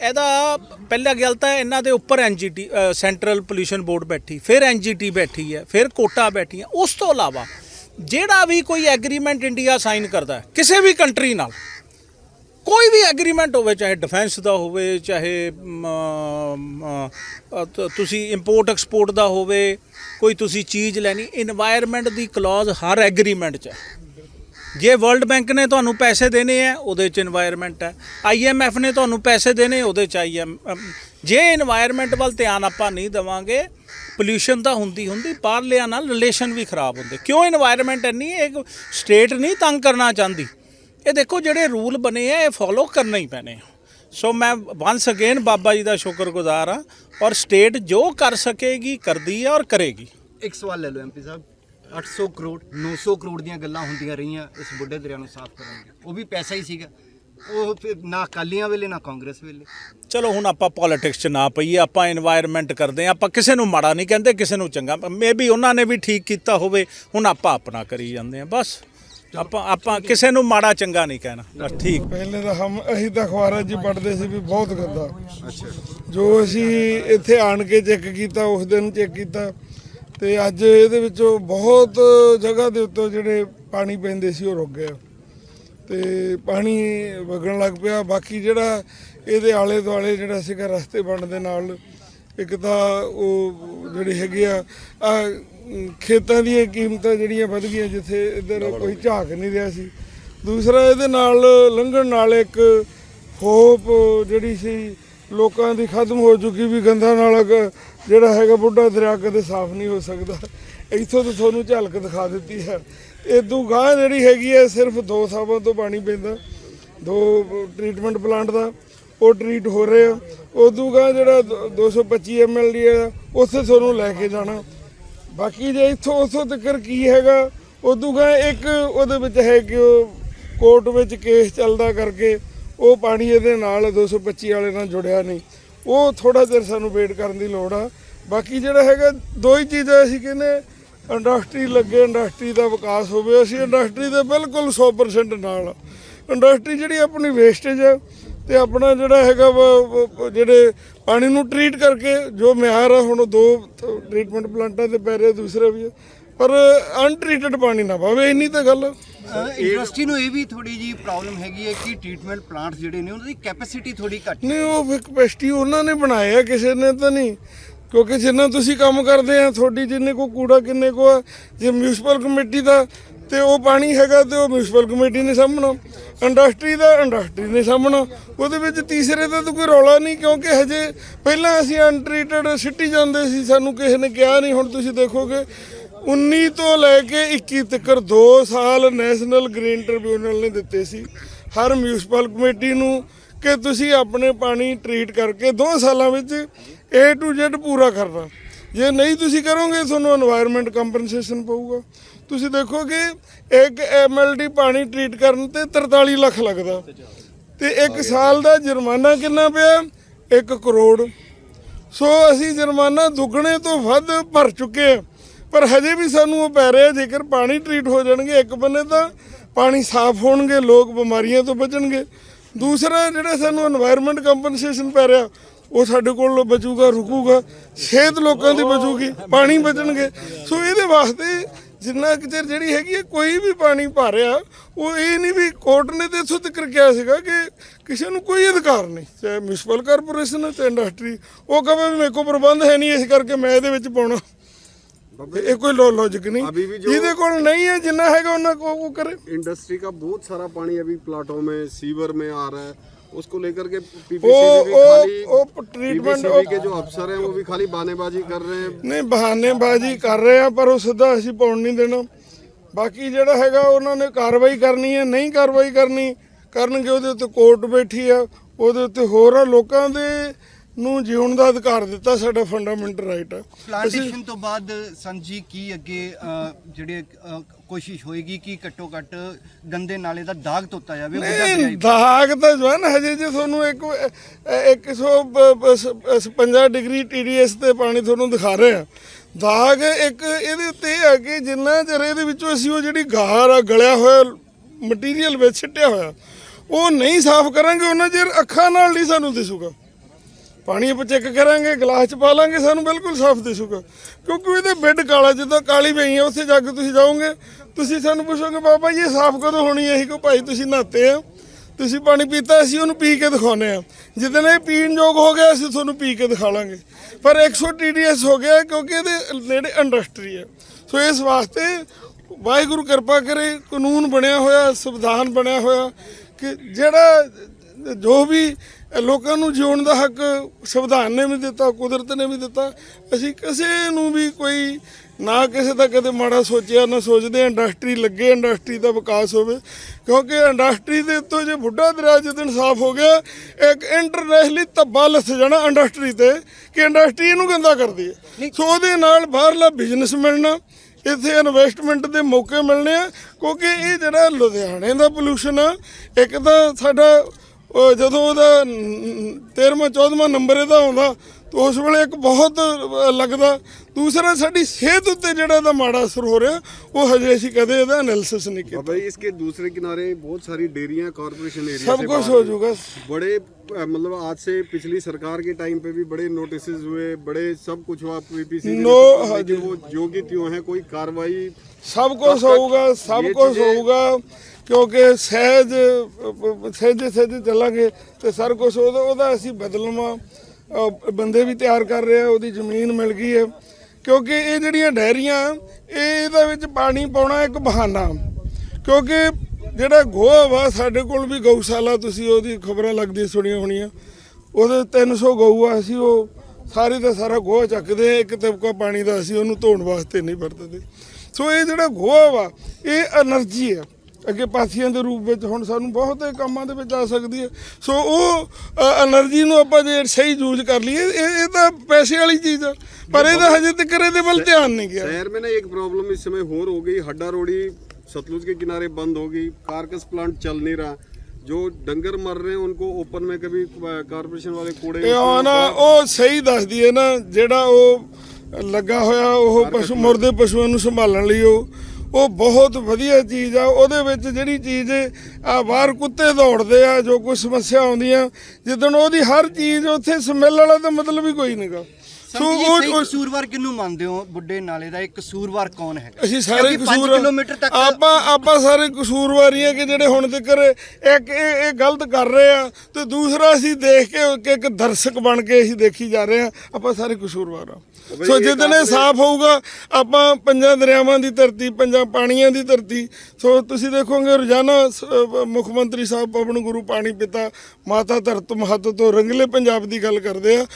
ਇਹਦਾ ਪਹਿਲਾ ਗੱਲ ਤਾਂ ਇਹਨਾਂ ਦੇ ਉੱਪਰ ਐਨਜੀਟੀ ਸੈਂਟਰਲ ਪੋਲੂਸ਼ਨ ਬੋਰਡ ਬੈਠੀ ਫਿਰ ਐਨਜੀਟੀ ਬੈਠੀ ਹੈ ਫਿਰ ਕੋਟਾ ਬੈਠੀ ਹੈ। ਉਸ ਤੋਂ ਇਲਾਵਾ ਜਿਹੜਾ ਵੀ ਕੋਈ ਐਗਰੀਮੈਂਟ ਇੰਡੀਆ ਸਾਈਨ ਕਰਦਾ ਹੈ ਕਿਸੇ ਵੀ ਕੰਟਰੀ ਨਾਲ ਕੋਈ ਵੀ ਐਗਰੀਮੈਂਟ ਹੋਵੇ, ਚਾਹੇ ਡਿਫੈਂਸ ਦਾ ਹੋਵੇ, ਚਾਹੇ ਤੁਸੀਂ ਇੰਪੋਰਟ ਐਕਸਪੋਰਟ ਦਾ ਹੋਵੇ, ਕੋਈ ਤੁਸੀਂ ਚੀਜ਼ ਲੈਣੀ এনवायरमेंट ਦੀ ਕਲੋਜ਼ ਹਰ ਐਗਰੀਮੈਂਟ 'ਚ ਜੇ ਵਰਲਡ ਬੈਂਕ ਨੇ ਤੁਹਾਨੂੰ ਪੈਸੇ ਦੇਣੇ ਆ, ਉਹਦੇ 'ਚ এনवायरमेंट ਹੈ। ਆਈਐਮਐਫ ਨੇ ਤੁਹਾਨੂੰ ਪੈਸੇ ਦੇਣੇ, ਉਹਦੇ 'ਚ ਆਈ ਹੈ ਜੇ এনवायरमेंट ਵੱਲ ਧਿਆਨ ਆਪਾਂ ਨਹੀਂ ਦਵਾਂਗੇ ਪੋਲੂਸ਼ਨ ਤਾਂ ਹੁੰਦੀ ਹੁੰਦੀ ਬਾਹਰ ਲਿਆ ਨਾਲ ਰਿਲੇਸ਼ਨ ਵੀ ਖਰਾਬ ਹੁੰਦੇ। ਕਿਉਂ এনवायरमेंਟ ਇੰਨੀ ਇੱਕ ਸਟੇਟ ਨਹੀਂ ਤੰਗ ਕਰਨਾ ਚਾਹੁੰਦੀ। ਇਹ ਦੇਖੋ ਜਿਹੜੇ ਰੂਲ ਬਣੇ ਆ ਇਹ ਫੋਲੋ ਕਰਨੇ ਹੀ ਪੈਣੇ ਸੋ ਮੈਂ ਵਾਂਸ ਅਗੇਨ ਬਾਬਾ ਜੀ ਦਾ ਸ਼ੁਕਰਗੁਜ਼ਾਰ ਆ ਔਰ ਸਟੇਟ ਜੋ ਕਰ ਸਕੇਗੀ ਕਰਦੀ ਆ ਔਰ ਕਰੇਗੀ। ਇੱਕ ਸਵਾਲ ਲੈ ਲਓ ਐਮਪੀ ਸਾਹਿਬ। 800 ਕਰੋੜ 900 ਕਰੋੜ ਦੀਆਂ ਗੱਲਾਂ ਹੁੰਦੀਆਂ ਰਹੀਆਂ ਇਸ ਬੁੱਢੇ ਦਰਿਆ ਨੂੰ ਸਾਫ਼ ਕਰਨ ਦੀਆਂ ਉਹ ਵੀ ਪੈਸਾ ਹੀ ਸੀਗਾ। ਉਹ ਫਿਰ ਨਾ ਕਾਲੀਆਂ ਵੇਲੇ ਨਾ ਕਾਂਗਰਸ ਵੇਲੇ। ਚਲੋ ਹੁਣ ਆਪਾਂ ਪੋਲਿਟਿਕਸ 'ਚ ਨਾ ਪਈਏ ਆਪਾਂ এনवायरमेंट ਕਰਦੇ ਆ ਆਪਾਂ ਕਿਸੇ ਨੂੰ ਮਾੜਾ ਨਹੀਂ ਕਹਿੰਦੇ ਕਿਸੇ ਨੂੰ ਚੰਗਾ। ਮੇਬੀ ਉਹਨਾਂ ਨੇ ਵੀ ਠੀਕ ਕੀਤਾ ਹੋਵੇ ਹੁਣ ਆਪਾਂ ਆਪਣਾ ਕਰੀ ਜਾਂਦੇ ਆ ਬਸ। ਆਪਾਂ ਆਪਾਂ ਕਿਸੇ ਨੂੰ ਮਾੜਾ ਚੰਗਾ ਨਹੀਂ ਕਹਿਣਾ। ਬਸ ਠੀਕ। ਪਹਿਲੇ ਤਾਂ ਹਮ ਅਸੀਂ ਤਾਂ ਅਖਬਾਰਾਂ 'ਚ ਹੀ ਪੜ੍ਹਦੇ ਸੀ ਵੀ ਬਹੁਤ ਗੰਦਾ। ਜੋ ਅਸੀਂ ਇੱਥੇ ਆਣ ਕੇ ਚੈੱਕ ਕੀਤਾ ਉਸ ਦਿਨ ਚੈੱਕ ਕੀਤਾ ਤੇ ਅੱਜ ਇਹਦੇ ਵਿੱਚੋਂ ਬਹੁਤ ਜਗ੍ਹਾ ਦੇ ਉੱਤੇ ਜਿਹੜੇ ਪਾਣੀ ਪੈਂਦੇ ਸੀ ਉਹ ਰੁਕ ਗਏ। ਤੇ ਪਾਣੀ ਵਗਣ ਲੱਗ ਪਿਆ। ਬਾਕੀ ਜਿਹੜਾ ਇਹਦੇ ਆਲੇ ਦੁਆਲੇ ਜਿਹੜਾ ਸੀਗਾ ਰਸਤੇ ਬਣਨ ਦੇ ਨਾਲ ਇੱਕ ਤਾਂ ਉਹ ਜਿਹੜੇ ਹੈਗੇ ਆ ਖੇਤਾਂ ਦੀਆਂ ਕੀਮਤਾਂ ਜਿਹੜੀਆਂ ਵਧ ਗਈਆਂ ਜਿੱਥੇ ਇੱਧਰ ਕੋਈ ਝਾਕ ਨਹੀਂ ਰਿਹਾ ਸੀ। ਦੂਸਰਾ ਇਹਦੇ ਨਾਲ ਲੰਘਣ ਨਾਲ ਇੱਕ ਹੋਪ ਜਿਹੜੀ ਸੀ ਲੋਕਾਂ ਦੀ ਖਤਮ ਹੋ ਚੁੱਕੀ ਵੀ ਗੰਦਾ ਨਾਲਾ ਜਿਹੜਾ ਹੈਗਾ ਬੁੱਢਾ ਦਰਿਆ ਕਦੇ ਸਾਫ਼ ਨਹੀਂ ਹੋ ਸਕਦਾ। ਇੱਥੋਂ ਤੋਂ ਤੁਹਾਨੂੰ ਝਲਕ ਦਿਖਾ ਦਿੱਤੀ ਹੈ। ਇਦੋਂ ਗਾਂ ਜਿਹੜੀ ਹੈਗੀ ਹੈ ਸਿਰਫ ਦੋ ਸਾਵਾਂ ਤੋਂ ਪਾਣੀ ਪੈਂਦਾ ਦੋ ਟ੍ਰੀਟਮੈਂਟ ਪਲਾਂਟ ਦਾ। ਉਹ ਟ੍ਰੀਟ ਹੋ ਰਹੇ ਆ। ਉਦੋਂ ਜਿਹੜਾ ਦੋ- 225 ਐਮਐਲਡੀ ਆ, ਉੱਥੇ ਤੁਹਾਨੂੰ ਲੈ ਕੇ ਜਾਣਾ। ਬਾਕੀ ਜੇ ਇੱਥੋਂ ਉੱਥੋਂ ਤੱਕ ਕੀ ਹੈਗਾ, ਉਦੋਂ ਗਾ ਇੱਕ ਉਹਦੇ ਵਿੱਚ ਹੈ ਕਿ ਉਹ ਕੋਰਟ ਵਿੱਚ ਕੇਸ ਚੱਲਦਾ ਕਰਕੇ ਉਹ ਪਾਣੀ ਇਹਦੇ ਨਾਲ 225 ਵਾਲੇ ਨਾਲ ਜੁੜਿਆ ਨਹੀਂ। ਉਹ ਥੋੜਾ ਜਿਹਾ ਸਾਨੂੰ ਵੇਟ ਕਰਨ ਦੀ ਲੋੜ ਆ। ਬਾਕੀ ਜਿਹੜਾ ਹੈਗਾ, ਦੋ ਹੀ ਚੀਜ਼ਾਂ ਅਸੀਂ ਕਹਿੰਦੇ ਇੰਡਸਟਰੀ ਲੱਗੇ ਇੰਡਸਟਰੀ ਦਾ ਵਿਕਾਸ ਹੋਵੇ, ਅਸੀਂ ਇੰਡਸਟਰੀ ਦੇ ਬਿਲਕੁਲ 100% ਨਾਲ ਇੰਡਸਟਰੀ ਜਿਹੜੀ ਆਪਣੀ ਵੇਸਟੇਜ ਹੈ ਤੇ ਆਪਣਾ ਜਿਹੜਾ ਹੈਗਾ ਜਿਹੜੇ ਪਾਣੀ ਨੂੰ ਟ੍ਰੀਟ ਕਰਕੇ ਜੋ ਮਿਆਰ ਆ ਹੁਣ ਦੋ ਟ੍ਰੀਟਮੈਂਟ ਪਲਾਂਟਾਂ ਤੇ ਪੈ ਰਿਹਾ ਦੂਸਰਾ ਵੀ ਹੈ। ਪਰ ਅਨਟ੍ਰੀਟਡ ਪਾਣੀ ਨਾ ਪਾਵੇ ਇੰਨੀ ਤਾਂ ਗੱਲ। ਇੰਡਸਟਰੀ ਨੂੰ ਇਹ ਵੀ ਥੋੜੀ ਜੀ ਪ੍ਰੋਬਲਮ ਹੈਗੀ ਹੈ ਕਿ ਟ੍ਰੀਟਮੈਂਟ ਪਲਾਂਟ ਜਿਹੜੇ ਨੇ ਉਹਨਾਂ ਦੀ ਕੈਪੈਸਿਟੀ ਥੋੜੀ ਘੱਟ ਨਹੀਂ ਉਹ ਕਪੈਸਿਟੀ ਉਹਨਾਂ ਨੇ ਬਣਾਏ ਆ ਕਿਸੇ ਨੇ ਤਾਂ ਨਹੀਂ ਕਿਉਂਕਿ ਜਿੰਨਾ ਤੁਸੀਂ ਕੰਮ ਕਰਦੇ ਆ ਤੁਹਾਡੀ ਜਿੰਨੇ ਕੋ ਕੂੜਾ ਕਿੰਨੇ ਕੋ ਆ, ਜੇ ਮਿਊਨਿਸਪਲ ਕਮੇਟੀ ਦਾ ਤੇ ਉਹ ਪਾਣੀ ਹੈਗਾ ਤੇ ਉਹ ਮਿਊਨਿਸਪਲ ਕਮੇਟੀ ਨੇ ਸਾਹਮਣਾ। ਇੰਡਸਟਰੀ ਦਾ ਇੰਡਸਟਰੀ ਨੇ ਸਾਹਮਣਾ। ਉਹਦੇ ਵਿੱਚ ਤੀਸਰੇ ਦਾ ਤਾਂ ਕੋਈ ਰੌਲਾ ਨਹੀਂ ਕਿਉਂਕਿ ਹਜੇ ਪਹਿਲਾਂ ਅਸੀਂ ਅਨਟ੍ਰੀਟਡ ਸਿਟੀ ਜਾਂਦੇ ਸੀ, ਸਾਨੂੰ ਕਿਸੇ ਨੇ ਕਿਹਾ ਨਹੀਂ, ਹੁਣ ਤੁਸੀਂ ਦੇਖੋਗੇ 19 ਤੋਂ ਲੈ ਕੇ 21 ਤੱਕ 2 ਸਾਲ ਨੈਸ਼ਨਲ ਗ੍ਰੀਨ ਟ੍ਰਿਬਿਊਨਲ ਨੇ ਦਿੱਤੇ ਸੀ। ਹਰ ਮਿਊਨਿਸਪਲ ਕਮੇਟੀ ਨੂੰ ਕਿ ਤੁਸੀਂ ਆਪਣੇ ਪਾਣੀ ਟ੍ਰੀਟ ਕਰਕੇ ਦੋ ਸਾਲਾਂ ਵਿੱਚ A ਟੂ Z ਪੂਰਾ ਕਰਨਾ। ਜੇ ਨਹੀਂ ਤੁਸੀਂ ਕਰੋਗੇ, ਤੁਹਾਨੂੰ এনवायरमेंट ਕੰਪਨਸੇਸ਼ਨ ਪਊਗਾ। ਤੁਸੀਂ ਦੇਖੋ ਕਿ ਇੱਕ ਐਮਐਲਡੀ ਪਾਣੀ ਟ੍ਰੀਟ ਕਰਨ ਤੇ 43 ਲੱਖ ਲੱਗਦਾ। ਤੇ ਇੱਕ ਸਾਲ ਦਾ ਜੁਰਮਾਨਾ ਕਿੰਨਾ ਪਿਆ? 1 ਕਰੋੜ। ਸੋ ਅਸੀਂ ਜੁਰਮਾਨਾ ਦੁੱਗਣੇ ਤੋਂ ਵੱਧ ਭਰ ਚੁੱਕੇ ਆ ਪਰ ਹਜੇ ਵੀ ਸਾਨੂੰ ਉਹ ਪੈ ਰਿਹਾ ਜੇਕਰ ਪਾਣੀ ਟ੍ਰੀਟ ਹੋ ਜਾਣਗੇ ਇੱਕ ਬੰਨੇ ਤਾਂ ਪਾਣੀ ਸਾਫ਼ ਹੋਣਗੇ ਲੋਕ ਬਿਮਾਰੀਆਂ ਤੋਂ ਬਚਣਗੇ। ਦੂਸਰਾ ਜਿਹੜਾ ਸਾਨੂੰ এনवायरमेंट ਕੰਪਨਸੇਸ਼ਨ ਪੈ ਰਿਹਾ ਉਹ ਸਾਡੇ ਕੋਲ ਬਚੂਗਾ ਰੁਕੂਗਾ। ਸਿਹਤ ਲੋਕਾਂ ਦੀ ਬਚੂਗੀ ਪਾਣੀ ਬਚਣਗੇ। ਸੋ ਇਹਦੇ ਵਾਸਤੇ ਜਿੰਨਾ ਕੁ ਚਿਰ ਜਿਹੜੀ ਹੈਗੀ ਹੈ ਕੋਈ ਵੀ ਪਾਣੀ ਭਰਿਆ ਉਹ ਇਹ ਨਹੀਂ ਵੀ ਕੋਰਟ ਨੇ ਤੇ ਇੱਥੋਂ ਤੱਕ ਕਿਹਾ ਸੀਗਾ ਕਿ ਕਿਸੇ ਨੂੰ ਕੋਈ ਅਧਿਕਾਰ ਨਹੀਂ ਚਾਹੇ ਮਿਊਨਿਸਪਲ ਕਾਰਪੋਰੇਸ਼ਨ ਹੈ ਤੇ ਇੰਡਸਟਰੀ ਉਹ ਕਹੇ ਵੀ ਮੇਰੇ ਕੋਲ ਪ੍ਰਬੰਧ ਹੈ ਨਹੀਂ ਇਸ ਕਰਕੇ ਮੈਂ ਇਹਦੇ ਵਿੱਚ ਪਾਉਣਾ ਇਹ ਕੋਈ ਲੌਜੀਕ ਨਹੀਂ अभी भी जो- ਜਿਹਦੇ ਕੋਲ ਨਹੀਂ ਹੈ ਜਿੰਨਾ ਹੈਗਾ ਉਹਨਾਂ ਕੋ ਉਹ ਕਰੇ इंडस्ट्री का बहुत सारा पानी अभी प्लाटों में सीवर में आ रहा है उसको लेकर के वो- पीपीसीबी भी वो- खाली वो treatment- PPCB के जो अफसर हैं वो भी खाली बहानेबाजी कर रहे हैं ਨਹੀਂ ਬਹਾਨੇਬਾਜ਼ੀ ਕਰ ਰਹੇ ਆ ਪਰ ਉਹ ਸਿੱਧਾ ਅਸੀਂ ਪਾਉਣ ਨਹੀਂ ਦੇਣਾ ਬਾਕੀ ਜਿਹੜਾ ਹੈਗਾ ਉਹਨਾਂ ਨੇ ਕਾਰਵਾਈ ਕਰਨੀ ਹੈ ਨਹੀਂ ਕਾਰਵਾਈ ਕਰਨੀ ਕਰਨਗੇ ਉਹਦੇ ਉੱਤੇ ਕੋਰਟ ਬੈਠੀ ਆ ਉਹਦੇ ਉੱਤੇ ਹੋਰ ਆ ਲੋਕਾਂ ਦੇ ਨੂੰ ਜਿਉਣ ਦਾ ਅਧਿਕਾਰ ਦਿੱਤਾ ਸਾਡਾ ਫੰਡਾਮੈਂਟਲ ਰਾਈਟ ਆ। ਪਲਾਂਟੇਸ਼ਨ ਤੋਂ ਬਾਅਦ ਸੰਜੀ ਕੀ ਅੱਗੇ ਅ, ਜਿਹੜੇ ਅ, ਕੋਸ਼ਿਸ਼ ਹੋਏਗੀ ਕਿ ਘੱਟੋ ਘੱਟ ਗੰਦੇ ਨਾਲੇ ਦਾ ਦਾਗ ਧੋਤਾ ਜਾਵੇ ਦਰਿਆ ਨਹੀਂ ਹੀ। ਦਾਗ ਤਾਂ ਜੋ ਹੈ ਨਾ ਹਜੇ ਜੇ ਤੁਹਾਨੂੰ ਇੱਕ 150 ਡਿਗਰੀ TDS ਤੇ ਪਾਣੀ ਤੁਹਾਨੂੰ ਦਿਖਾ ਰਹੇ ਆ। ਦਾਗ ਇੱਕ ਇਹਦੇ ਉੱਤੇ ਇਹ ਹੈ ਕਿ ਜਿੰਨਾ ਚਿਰ ਇਹਦੇ ਵਿੱਚੋਂ ਅਸੀਂ ਉਹ ਜਿਹੜੀ ਗਾਰ ਆ ਗਲਿਆ ਹੋਇਆ ਮਟੀਰੀਅਲ ਵਿੱਚ ਛਿੱਟਿਆ ਹੋਇਆ ਉਹ ਨਹੀਂ ਸਾਫ਼ ਕਰਾਂਗੇ ਉਹਨਾਂ ਚਿਰ ਅੱਖਾਂ ਨਾਲ ਨਹੀਂ ਸਾਨੂੰ ਦਿਸੂਗਾ। ਪਾਣੀ ਆਪਾਂ ਚੈੱਕ ਕਰਾਂਗੇ, ਗਲਾਸ ਚ ਪਾ ਲਾਂਗੇ, ਸਾਨੂੰ ਬਿਲਕੁਲ ਸਾਫ਼ ਦਿਸੂਗਾ। ਕਿਉਂਕਿ ਇਹਦੇ ਬੈੱਡ ਕਾਲਾ, ਜਿੱਦਾਂ ਕਾਲੀ ਪਈ ਹੈ ਉੱਥੇ ਜਾ ਕੇ ਤੁਸੀਂ ਜਾਓਗੇ, ਤੁਸੀਂ ਸਾਨੂੰ ਪੁੱਛੋਗੇ, ਬਾਬਾ ਜੀ, ਇਹ ਸਾਫ਼ ਕਦੋਂ ਹੋਣੀ ਹੈ ਅਸੀਂ ਕੋ ਭਾਈ, ਤੁਸੀਂ ਨਹਾਤੇ ਆ, ਤੁਸੀਂ ਪਾਣੀ ਪੀਤਾ, ਅਸੀਂ ਉਹਨੂੰ ਪੀ ਕੇ ਦਿਖਾਉਨੇ ਆ। ਜਿੱਦਣ ਇਹ ਪੀਣ ਯੋਗ ਹੋ ਗਿਆ, ਅਸੀਂ ਤੁਹਾਨੂੰ ਪੀ ਕੇ ਦਿਖਾ ਲਾਂਗੇ। ਪਰ 100 TDS ਹੋ ਗਿਆ, ਕਿਉਂਕਿ ਇਹਦੇ ਨੇੜੇ ਇੰਡਸਟਰੀ ਹੈ ਸੋ ਇਸ ਵਾਸਤੇ ਵਾਹਿਗੁਰੂ ਕਿਰਪਾ ਕਰੇ, ਕਾਨੂੰਨ ਬਣਿਆ ਹੋਇਆ, ਸੰਵਿਧਾਨ ਬਣਿਆ ਹੋਇਆ, ਕਿ ਜਿਹੜਾ ਜੋ ਵੀ ਲੋਕਾਂ ਨੂੰ ਜਿਉਣ ਦਾ ਹੱਕ ਸੰਵਿਧਾਨ ਨੇ ਵੀ ਦਿੱਤਾ ਕੁਦਰਤ ਨੇ ਵੀ ਦਿੱਤਾ। ਅਸੀਂ ਕਿਸੇ ਨੂੰ ਵੀ ਕੋਈ ਨਾ ਕਿਸੇ ਦਾ ਕਦੇ ਮਾੜਾ ਸੋਚਿਆ ਨਾ ਸੋਚਦੇ ਇੰਡਸਟਰੀ ਲੱਗੇ ਇੰਡਸਟਰੀ ਦਾ ਵਿਕਾਸ ਹੋਵੇ। ਕਿਉਂਕਿ ਇੰਡਸਟਰੀ ਦੇ ਉੱਤੋਂ ਜੇ ਬੁੱਢਾ ਦਰਿਆ ਜਦੋਂ ਸਾਫ਼ ਹੋ ਗਿਆ ਇੱਕ ਇੰਟਰਨੈਸ਼ਨਲੀ ਧੱਬਾ ਲੱਥ ਜਾਣਾ ਇੰਡਸਟਰੀ ਤੇ ਕਿ ਇੰਡਸਟਰੀ ਇਹਨੂੰ ਗੰਦਾ ਕਰਦੀ ਹੈ। ਸੋ ਉਹਦੇ ਨਾਲ ਬਾਹਰਲਾ ਬਿਜ਼ਨਸ ਮਿਲਣਾ ਇੱਥੇ ਇਨਵੈਸਟਮੈਂਟ ਦੇ ਮੌਕੇ ਮਿਲਣੇ ਆ ਕਿਉਂਕਿ ਇਹ ਜਿਹੜਾ ਲੁਧਿਆਣੇ ਦਾ ਪੋਲੂਸ਼ਨ ਆ ਇੱਕ ਤਾਂ ਸਾਡਾ ਉਹ ਜਦੋਂ ਉਹਦਾ 13ਵਾਂ 14ਵਾਂ ਨੰਬਰ ਇਹਦਾ ਆਉਂਦਾ ਤਾਂ ਉਸ ਵੇਲੇ ਇੱਕ ਬਹੁਤ ਅ, ਲੱਗਦਾ ਦੂਸਰਾ ਸਾਡੀ ਸਿਹਤ ਉੱਤੇ ਜਿਹੜਾ ਇਹਦਾ ਮਾੜਾ ਅਸਰ ਹੋ ਰਿਹਾ ਉਹ ਹਜੇ ਅਸੀਂ ਕਦੇ ਇਹਦਾ ਐਨਾਲਿਸਿਸ ਨਹੀਂ ਕੀਤਾ बाबा जी इसके दूसरे किनारे बहुत सारी डेयरियां कॉरपोरेशन एरिया सब से कुछ बाहर हो हैं। चुका। बड़े अ, मतलब आज से पिछली सरकार के टाइम पे भी बड़े नोटिस हुए बड़े सब कुछ हुआ पीपीसी नो, हाँ लेकिन वो जो की त्यों है कोई कार्रवाई ਸਭ ਕੁਝ तक ਹੋਊਗਾ ਸਭ ਇਹ ਕੁਝ ਚੀਜ਼ें- ਹੋਊਗਾ ਕਿਉਂਕਿ ਸਹਿਜ, ਸਹਿਜੇ ਸਹਿਜੇ ਚੱਲਾਂਗੇ ਤੇ ਸਾਰ ਕੁਛ ਉਹਦਾ ਉਹਦਾ ਅਸੀਂ ਬਦਲਵਾ। ਬੰਦੇ ਵੀ ਤਿਆਰ ਕਰ ਰਹੇ ਆ, ਉਹਦੀ ਜ਼ਮੀਨ ਮਿਲ ਗਈ ਹੈ। ਕਿਉਂਕਿ ਇਹ ਜਿਹੜੀਆਂ ਡੈਰੀਆਂ, ਇਹ ਇਹਦੇ ਵਿੱਚ ਪਾਣੀ ਪਾਉਣਾ ਇੱਕ ਬਹਾਨਾ। ਕਿਉਂਕਿ ਜਿਹੜਾ ਗੋਹਾ ਵਾ, ਸਾਡੇ ਕੋਲ ਵੀ ਗਊਸ਼ਾਲਾ, ਤੁਸੀਂ ਉਹਦੀ ਖਬਰਾਂ ਲੱਗਦੀ ਸੁਣੀਆਂ ਹੋਣੀਆਂ। ਉਹਦੇ 300 ਗਊ ਆ, ਅਸੀਂ ਉਹ ਸਾਰੇ ਦਾ ਸਾਰਾ ਗੋਹਾ ਚੱਕਦੇ ਇੱਕ ਤਬਕਾ ਪਾਣੀ ਦਾ ਅਸੀਂ ਉਹਨੂੰ ਧੋਣ ਵਾਸਤੇ ਨਹੀਂ ਵਰਤਦੇ। ਸੋ ਇਹ ਜਿਹੜਾ ਗੋਹਾ ਵਾ, ਇਹ એનર્ਜੀ ਹੈ ਅੱਗੇ ਪਾਸੀਆਂ ਦੇ ਰੂਪ ਵਿੱਚ ਹੁਣ ਸਾਨੂੰ ਬਹੁਤੇ ਕੰਮਾਂ ਦੇ ਵਿੱਚ ਆ ਸਕਦੀ ਹੈ। ਸੋ ਉਹ એનર્ਜੀ ਨੂੰ ਆਪਾਂ ਜੇ ਸਹੀ ਯੂਜ਼ ਕਰ ਲਈਏ ਇਹ ਇਹ ਤਾਂ ਪੈਸੇ ਵਾਲੀ ਚੀਜ਼ ਆ। ਪਰ ਇਹਦਾ ਹਜੇ ਤੱਕ ਇਹਦੇ ਵੱਲ ਧਿਆਨ ਨਹੀਂ ਗਿਆ। ਸ਼ਹਿਰ ਮੇਂ ਨਾ ਇੱਕ ਪ੍ਰੋਬਲਮ ਇਸ ਸਮੇਂ ਹੋਰ ਹੋ ਗਈ। ਹੱਡਾ ਰੋੜੀ सतलुज के किनारे बंद होगी कार्कस प्लांट चल नहीं रहा ਜੋ ਡੰਗਰ ਮਰ ਰਹੇ ਉਨਕੋ ਓਪਨ ਮੈਂ ਕਭੀ ਕਾਰਪੋਰੇਸ਼ਨ ਵਾਲੇ ਕੋੜੇ ਇਹ ਨਾ ਉਹ ਸਹੀ ਦੱਸਦੀ ਹੈ ਨਾ ਜਿਹੜਾ ਉਹ ਲੱਗਾ ਹੋਇਆ ਉਹ ਪਸ਼ੂ ਮੁਰਦੇ ਪਸ਼ੂਆਂ ਨੂੰ ਸੰਭਾਲਣ ਲਈ ਉਹ ਉਹ ਬਹੁਤ ਵਧੀਆ ਚੀਜ਼ ਆ। ਉਹਦੇ ਵਿੱਚ ਜਿਹੜੀ ਚੀਜ਼ ਆ, ਬਾਹਰ ਕੁੱਤੇ ਦੌੜਦੇ ਆ, ਜੋ ਕੋਈ ਸਮੱਸਿਆ ਆਉਂਦੀਆਂ ਜਿੱਦਣ ਉਹਦੀ ਹਰ ਚੀਜ਼ ਉੱਥੇ ਸਮੈਲ ਵਾਲਾ ਤਾਂ ਮਤਲਬ ਹੀ ਕੋਈ ਨਹੀਂਗਾ ਸੋ ਉਹ ਕਸੂਰਵਾਰ ਕਿਹਨੂੰ ਮੰਨਦੇ ਹੋ ਬੁੱਢੇ ਨਾਲੇ ਦਾ ਇੱਕ ਕਸੂਰਵਾਰ ਕੌਣ ਹੈਗਾ? ਅਸੀਂ ਸਾਰੇ ਕਸੂਰ ਕਿਲੋਮੀਟਰ ਤੱਕ ਆਪਾਂ ਆਪਾਂ ਸਾਰੇ ਕਸੂਰਵਾਰੀ ਆ ਕਿ ਜਿਹੜੇ ਹੁਣ ਤੱਕ ਇੱਕ ਇਹ ਇਹ ਗਲਤ ਕਰ ਰਹੇ ਆ ਤੇ ਦੂਸਰਾ ਅਸੀਂ ਦੇਖ ਕੇ ਇੱਕ ਦਰਸ਼ਕ ਬਣ ਕੇ ਅਸੀਂ ਦੇਖੀ ਜਾ ਰਹੇ ਆ। ਆਪਾਂ ਸਾਰੇ ਕਸੂਰਵਾਰ ਆ। ਸੋ ਜਿੱਦਣ ਇਹ ਸਾਫ਼ ਹੋਊਗਾ ਆਪਾਂ ਪੰਜਾਂ ਦਰਿਆਵਾਂ ਦੀ ਧਰਤੀ ਪੰਜਾਂ ਪਾਣੀਆਂ ਦੀ ਧਰਤੀ। ਸੋ ਤੁਸੀਂ ਦੇਖੋਗੇ ਰੋਜ਼ਾਨਾ ਮੁੱਖ ਮੰਤਰੀ ਸਾਹਿਬ ਪਵਨ ਗੁਰੂ ਪਾਣੀ ਪਿਤਾ ਮਾਤਾ ਧਰਤ ਮਹੱਤ ਤੋਂ ਰੰਗਲੇ ਪੰਜਾਬ ਦੀ ਗੱਲ ਕਰਦੇ ਆ।